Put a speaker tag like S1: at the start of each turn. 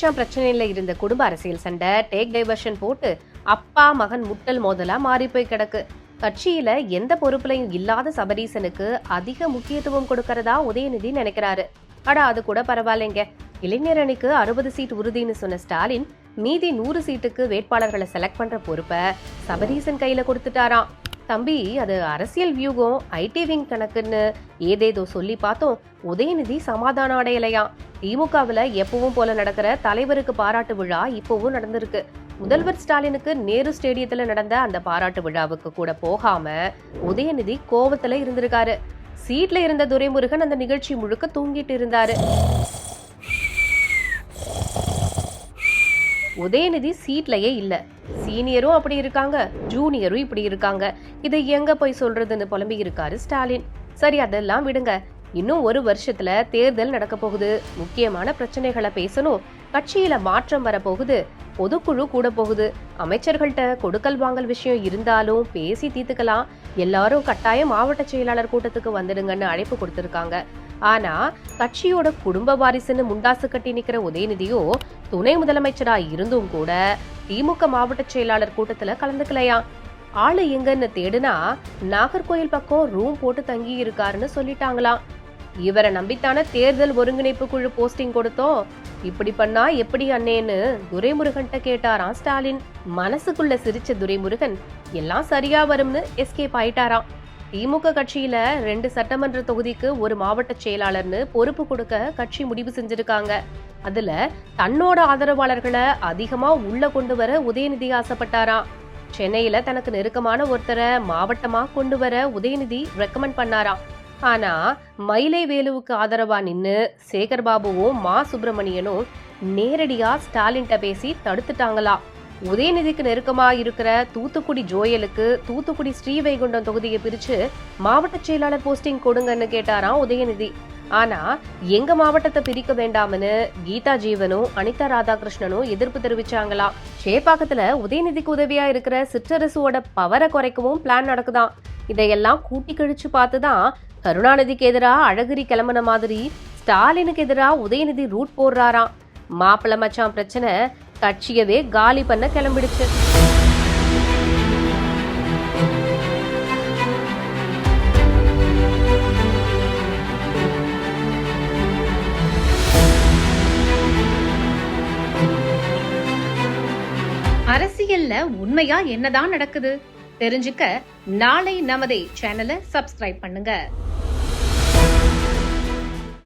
S1: லட்சம் பிரச்சனையில இருந்த குடும்ப அரசியல் சண்டை டேக் டைவர்ஷன் போட்டு அப்பா மகன் முட்டல் மோதலா மாறி போய் கிடக்கு. கட்சியில எந்த பொறுப்புலையும் இல்லாத சபரீசனுக்கு அதிக முக்கியத்துவம் கொடுக்கறதா உதயநிதி நினைக்கிறாரு. அடா அது கூட பரவாயில்லைங்க. இளைஞர் அணிக்கு அறுபது சீட் உறுதின்னு சொன்ன ஸ்டாலின் மீதி நூறு சீட்டுக்கு வேட்பாளர்களை செலக்ட் பண்ற பொறுப்பை சபரீசன் கையில கொடுத்துட்டாராம். தம்பி அது அரசியல் வியூகம் ஐடி விங் கணக்குன்னு ஏதேதோ சொல்லி பார்த்தோம். உதயநிதி சமாதானம் அடையலையாம் திமுகவில் எப்பவும் போல நடக்கிற தலைவருக்கு பாராட்டு விழா இப்பவும் நடந்திருக்கு. முதல்வர் ஸ்டாலினுக்கு நேரு ஸ்டேடியத்தில் நடந்த அந்த பாராட்டு விழாவுக்கு கூட போகாம உதயநிதி கோவத்தில் இருந்திருக்காரு. சீட்ல இருந்த துரைமுருகன் அந்த நிகழ்ச்சி முழுக்க தூங்கிட்டு இருந்தாரு. உதயநிதி சீட்லயே இல்ல. சீனியரும் அப்படி இருக்காங்க ஜூனியரும் இப்படி இருக்காங்க. இதை எங்க போய் சொல்றதுன்னு புலம்பி இருக்காரு ஸ்டாலின். சரி அதெல்லாம் விடுங்க. இன்னும் ஒரு வருஷத்துல தேர்தல் நடக்க போகுது. முக்கியமான பிரச்சனைகளை பேசணும். கட்சியில மாற்றம் வரப்போகுது. பொதுக்குழு கூட போகுது. அமைச்சர்கள்ட்ட கொடுக்கல் வாங்கல் விஷயம் இருந்தாலும் பேசி தீர்த்துக்கலாம். எல்லாரும் கட்டாயம் மாவட்ட செயலாளர் கூட்டத்துக்கு வந்துடுங்கன்னு அழைப்பு கொடுத்திருக்காங்க. ஆனா கட்சியோட குடும்ப வாரிசுன்னு முண்டாசு கட்டி நிக்கிற உதயநிதியோ துணை முதலமைச்சரா இருந்தும் கூட திமுக மாவட்ட செயலாளர் கூட்டத்துல கலந்துக்கலையாம் ஆளு எங்கன்னு தேடுனா நாகர்கோயில் பக்கம் ரூம் போட்டு தங்கி இருக்காருன்னு சொல்லிட்டாங்களாம் இவரை நம்பித்தான தேர்தல் ஒருங்கிணைப்பு குழு போஸ்டிங் கொடுத்தோம். இப்படி பண்ணா எப்படி அண்ணேன்னு துரைமுருகன்ட்ட கேட்டாராம் ஸ்டாலின். மனசுக்குள்ள சிரிச்ச துரைமுருகன் எல்லாம் சரியா வரும்னு எஸ்கேப் ஆயிட்டாராம். திமுக கட்சியில ரெண்டு சட்டமன்ற தொகுதிக்கு ஒரு மாவட்ட செயலாளர்னு பொறுப்பு கொடுக்க கட்சி முடிவு செஞ்சிருக்காங்க. அதுல தன்னோட ஆதரவாளர்களை அதிகமா உள்ள கொண்டு வர உதயநிதி ஆசைப்பட்டாராம். சென்னையில தனக்கு நெருக்கமான ஒருத்தரை மாவட்டமா கொண்டு வர உதயநிதி ரெக்கமெண்ட் பண்ணாராம். ஆனா மயிலை வேலுவுக்கு ஆதரவா நின்னு சேகர் பாபுவும் மா சுப்பிரமணியனும் நேரடியா ஸ்டாலின்கிட்ட பேசி தடுத்துட்டாங்களாம். உதயநிதிக்கு நெருக்கமாக இருக்கிற தூத்துக்குடி ஜோயலுக்கு தூத்துக்குடி ஸ்ரீவைகுண்டம் தொகுதியை பிரிச்சு மாவட்ட செயலாளர் போஸ்டிங் கொடுங்கன்னு கேட்டாராம் உதயநிதி. ஆனா எங்க மாவட்டத்தை பிரிக்க வேண்டாம்னு கீதா ஜீவனும் அனிதா ராதாகிருஷ்ணனும் எதிர்ப்பு தெரிவிச்சாங்களாம் சேப்பாக்கத்துல உதயநிதிக்கு உதவியா இருக்கிற சிற்றரசுவோட பவரை குறைக்கவும் பிளான் நடக்குதாம் இதையெல்லாம் கூட்டி கழிச்சு பார்த்துதான் கருணாநிதிக்கு எதிராக அழகிரி கிளம்புன மாதிரி ஸ்டாலினுக்கு எதிராக உதயநிதி ரூட் போடுறாராம். மாப்பிள மச்சான் பிரச்சனை கட்சியவே காலி பண்ண கிளம்பிடுச்சு.
S2: அரசியல்ல உண்மையா என்னதான் நடக்குது? தெரிஞ்சுக்க நாளை நமதே சேனலை சப்ஸ்கிரைப் பண்ணுங்க.